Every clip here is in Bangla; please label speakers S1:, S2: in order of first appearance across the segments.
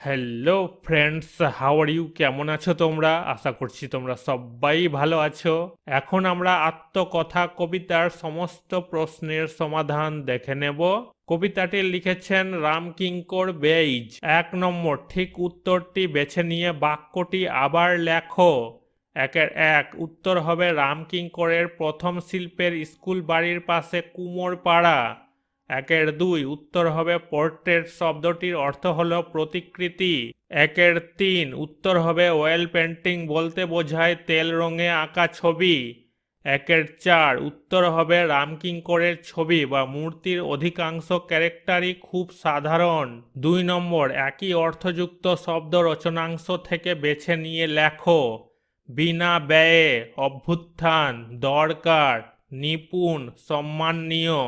S1: Hello friends how are you কেমন আছো তোমরা? আশা করছি তোমরা সবাই ভালো আছো। এখন আমরা আত্মকথা, কবিতার সমস্ত প্রশ্নের সমাধান দেখে নেব। কবিতাটি লিখেছেন রামকিঙ্কর বেইজ। এক নম্বর, ঠিক উত্তরটি বেছে নিয়ে বাক্যটি আবার লেখো। একের এক, উত্তর হবে রামকিঙ্করের প্রথম শিল্পের স্কুল বাড়ির পাশে কুমোর পাড়া একের দুই উত্তর হবে পোর্ট্রেট শব্দটির অর্থ হলো প্রতিকৃতি। একের তিন উত্তর হবে ওয়েল পেন্টিং বলতে বোঝায় তেল রঙে আঁকা ছবি। একের চার উত্তর হবে রামকিঙ্করের ছবি বা মূর্তির অধিকাংশ ক্যারেক্টারই খুব সাধারণ। দুই নম্বর, একই অর্থযুক্ত শব্দ রচনাংশ থেকে বেছে নিয়ে লেখো। বিনা ব্যয়ে, অভ্যুত্থান, দরকার, নিপুণ সম্মাননীয়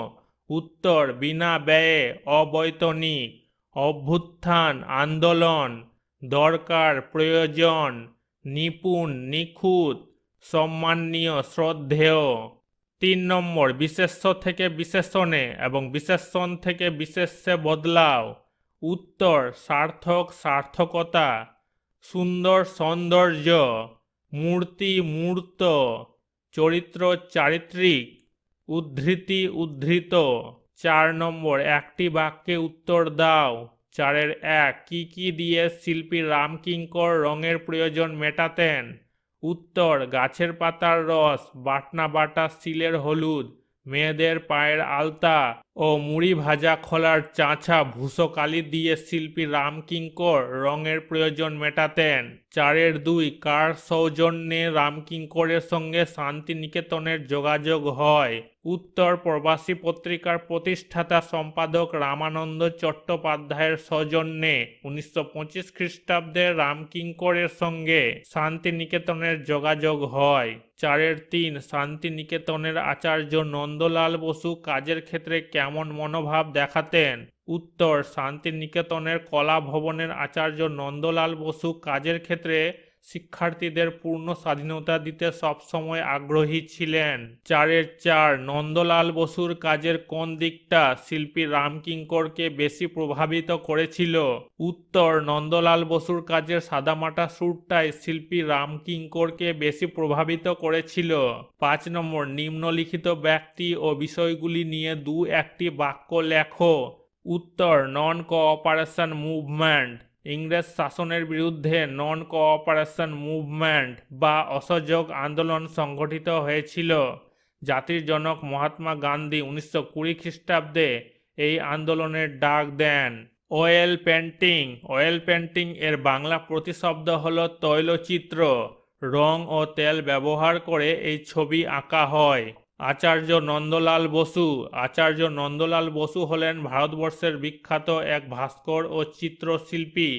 S1: উত্তর বিনা ব্যয়ে অবৈতনিক, অভ্যুত্থান, আন্দোলন, দরকার, প্রয়োজন, নিপুণ, নিখুঁত, সম্মানীয়, শ্রদ্ধেয়। তিন নম্বর, বিশেষ্য থেকে বিশেষণে এবং বিশেষণ থেকে বিশেষ্যে বদলাও। উত্তর, সার্থক, সার্থকতা, সুন্দর সৌন্দর্য, মূর্তি, মূর্ত, চরিত্র, চারিত্রিক উদ্ধৃতি উদ্ধৃত। চার নম্বর, একটি বাক্যে উত্তর দাও। চারের এক, কি কি দিয়ে শিল্পী রামকিঙ্কর রঙের প্রয়োজন মেটাতেন? উত্তর, গাছের পাতার রস, বাটনা বাটা সিলের হলুদ, মেয়েদের পায়ের আলতা ও মুড়ি ভাজা খোলার চাঁচা ভূষো কালি দিয়ে শিল্পী রামকিঙ্কর রঙের প্রয়োজন মেটাতেন। চারের দুই, কার সৌজন্যে রামকিঙ্করের সঙ্গে শান্তিনিকেতনের যোগাযোগ হয়? উত্তর প্রবাসী পত্রিকার প্রতিষ্ঠাতা সম্পাদক রামানন্দ চট্টোপাধ্যায়ের সৌজন্যে উনিশশো পঁচিশ খ্রিস্টাব্দে রামকিঙ্করের সঙ্গে শান্তিনিকেতনের যোগাযোগ হয়। চারের তিন, শান্তিনিকেতনের আচার্য নন্দলাল বসু কাজের ক্ষেত্রে কেমন মনোভাব দেখাতেন? উত্তর, শান্তিনিকেতনের কলা ভবনের আচার্য নন্দলাল বসু কাজের ক্ষেত্রে শিক্ষার্থীদের পূর্ণ স্বাধীনতা দিতে সবসময় আগ্রহী ছিলেন। চারের চার, নন্দলাল বসুর কাজের কোন দিকটা শিল্পী রামকিঙ্করকে বেশি প্রভাবিত করেছিল? উত্তর, নন্দলাল বসুর কাজের সাদামাটা সুরটাই শিল্পী রামকিঙ্করকে বেশি প্রভাবিত করেছিল। পাঁচ নম্বর, নিম্নলিখিত ব্যক্তি ও বিষয়গুলি নিয়ে দু একটি বাক্য লেখো। উত্তর নন কোঅপারেশন মুভমেন্ট। ইংরেজ শাসনের বিরুদ্ধে নন কোঅপারেশন মুভমেন্ট বা অসহযোগ আন্দোলন সংগঠিত হয়েছিল। জাতির জনক মহাত্মা গান্ধী উনিশশো কুড়ি খ্রিস্টাব্দে এই আন্দোলনের ডাক দেন। অয়েল পেন্টিং অয়েল পেন্টিং এর বাংলা প্রতিশব্দ হল তৈলচিত্র। রং ও তেল ব্যবহার করে এই ছবি আঁকা হয়। আচার্য নন্দলাল বসু। আচার্য নন্দলাল বসু হলেন ভারতবর্ষের বিখ্যাত এক ভাস্কর ও চিত্রশিল্পী।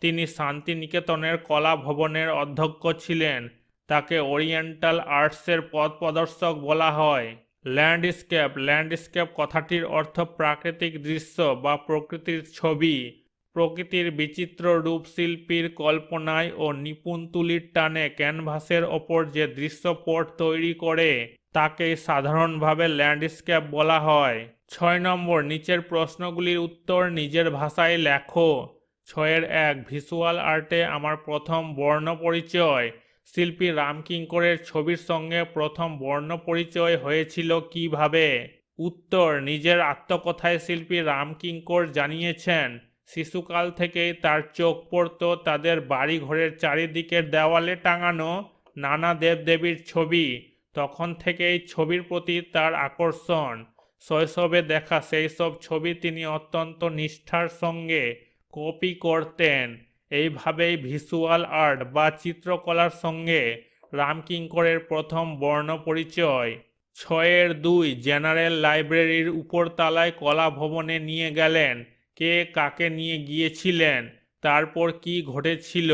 S1: তিনি শান্তিনিকেতনের কলা ভবনের অধ্যক্ষ ছিলেন। তাকে ওরিয়েন্টাল আর্টসের পথ প্রদর্শক বলা হয়। ল্যান্ডস্কেপ। ল্যান্ডস্কেপ কথাটির অর্থ প্রাকৃতিক দৃশ্য বা প্রকৃতির ছবি। প্রকৃতির বিচিত্র রূপ শিল্পীর কল্পনায় ও নিপুণ তুলির টানে ক্যানভাসের ওপর যে দৃশ্যপট তৈরি করে তাকে সাধারণভাবে ল্যান্ডস্কেপ বলা হয়। ছয় নম্বর, নিচের প্রশ্নগুলির উত্তর নিজের ভাষায় লেখো। ছয়ের এক ভিজুয়াল আর্টে আমার প্রথম বর্ণ পরিচয়। শিল্পী রামকিঙ্করের ছবির সঙ্গে প্রথম বর্ণ পরিচয় হয়েছিল কীভাবে? উত্তর, নিজের আত্মকথায় শিল্পী রামকিঙ্কর জানিয়েছেন, শিশুকাল থেকেই তার চোখ পড়ত তাদের বাড়ি ঘরের চারিদিকের দেওয়ালে টাঙানো নানা দেবদেবীর ছবি। তখন থেকেই ছবির প্রতি তার আকর্ষণ। শৈশবে দেখা সেই সব ছবি তিনি অত্যন্ত নিষ্ঠার সঙ্গে কপি করতেন। এইভাবেই ভিজুয়াল আর্ট বা চিত্রকলার সঙ্গে রামকিঙ্করের প্রথম বর্ণ পরিচয়। ছয়ের দুই জেনারেল লাইব্রেরির উপরতলায় কলা ভবনে নিয়ে গেলেন। কে কাকে নিয়ে গিয়েছিলেন? তারপর কি ঘটেছিল?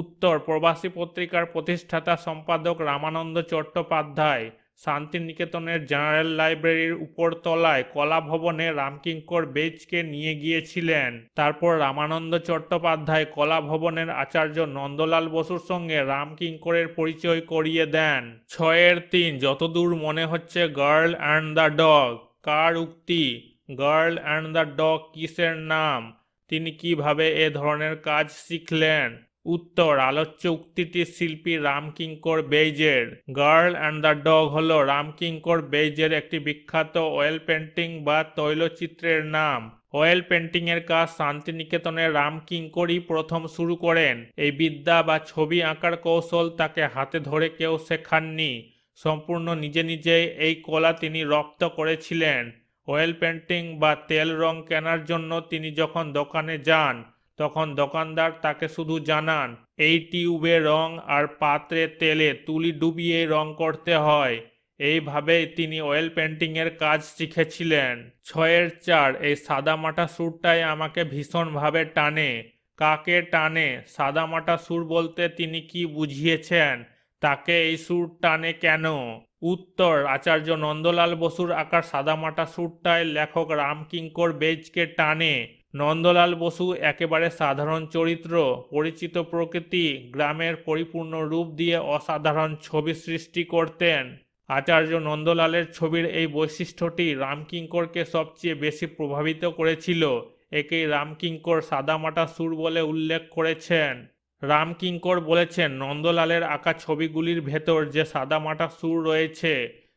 S1: উত্তর, প্রবাসী পত্রিকার প্রতিষ্ঠাতা সম্পাদক রামানন্দ চট্টোপাধ্যায়, শান্তিনিকেতনের জেনারেল লাইব্রেরির উপরতলায় কলা ভবনে রামকিঙ্কর বেজকে নিয়ে গিয়েছিলেন। তারপর রামানন্দ চট্টোপাধ্যায় কলা ভবনের আচার্য নন্দলাল বসুর সঙ্গে রামকিঙ্করের পরিচয় করিয়ে দেন। ছয়ের তিন, যতদূর মনে হচ্ছে গার্ল অ্যান্ড দ্য ডগ, কার উক্তি, গার্ল অ্যান্ড দ্য ডগ কিসের নাম, তিনি কীভাবে এ ধরনের কাজ শিখলেন? উত্তর আলোচ্য উক্তিটি শিল্পী রামকিঙ্কর বেইজের। গার্ল অ্যান্ড দ্য ডগ হল রামকিঙ্কর বেইজের একটি বিখ্যাত অয়েল পেন্টিং বা তৈলচিত্রের নাম। অয়েল পেন্টিং এর কাজ শান্তিনিকেতনের রামকিঙ্করই প্রথম শুরু করেন। এই বিদ্যা বা ছবি আঁকার কৌশল তাকে হাতে ধরে কেউ শেখাননি। সম্পূর্ণ নিজে নিজেই এই কলা তিনি রপ্ত করেছিলেন। অয়েল পেন্টিং বা তেল রং কেনার জন্য তিনি যখন দোকানে যান তখন দোকানদার তাকে শুধু জানান, এই টিউবে রং আর পাত্রে তেলে তুলি ডুবিয়ে রং করতে হয়। এইভাবেই তিনি অয়েল পেন্টিংয়ের কাজ শিখেছিলেন। ছয়ের চার, এই সাদামাটা সুরটাই আমাকে ভীষণভাবে টানে। কাকে টানে? সাদামাটা সুর বলতে তিনি কি বুঝিয়েছেন? তাকে এই সুর টানে কেন? উত্তর, আচার্য নন্দলাল বসুর আঁকার সাদামাটা সুরটায় লেখক রামকিঙ্কর বেজকে টানে। নন্দলাল বসু একেবারে সাধারণ চরিত্র, পরিচিত প্রকৃতি, গ্রামের পরিপূর্ণ রূপ দিয়ে অসাধারণ ছবি সৃষ্টি করতেন। আচার্য নন্দলালের ছবির এই বৈশিষ্ট্যটি রামকিঙ্করকে সবচেয়ে বেশি প্রভাবিত করেছিল। একেই রামকিঙ্কর সাদামাটা সুর বলে উল্লেখ করেছেন। রামকিঙ্কর বলেছেন, নন্দলালের আঁকা ছবিগুলির ভেতর যে সাদামাটা সুর রয়েছে,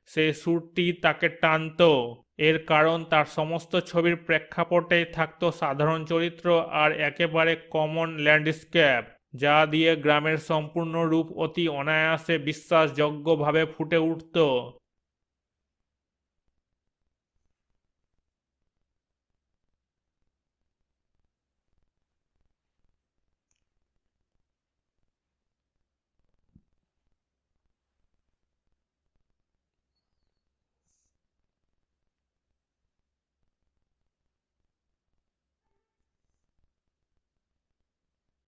S1: সেই সুরটি তাকে টানতো। এর কারণ তার সমস্ত ছবির প্রেক্ষাপটে থাকত সাধারণ চরিত্র আর একেবারে কমন ল্যান্ডস্কেপ যা দিয়ে গ্রামের সম্পূর্ণ রূপ অতি অনায়াসে বিশ্বাসযোগ্যভাবে ফুটে উঠত।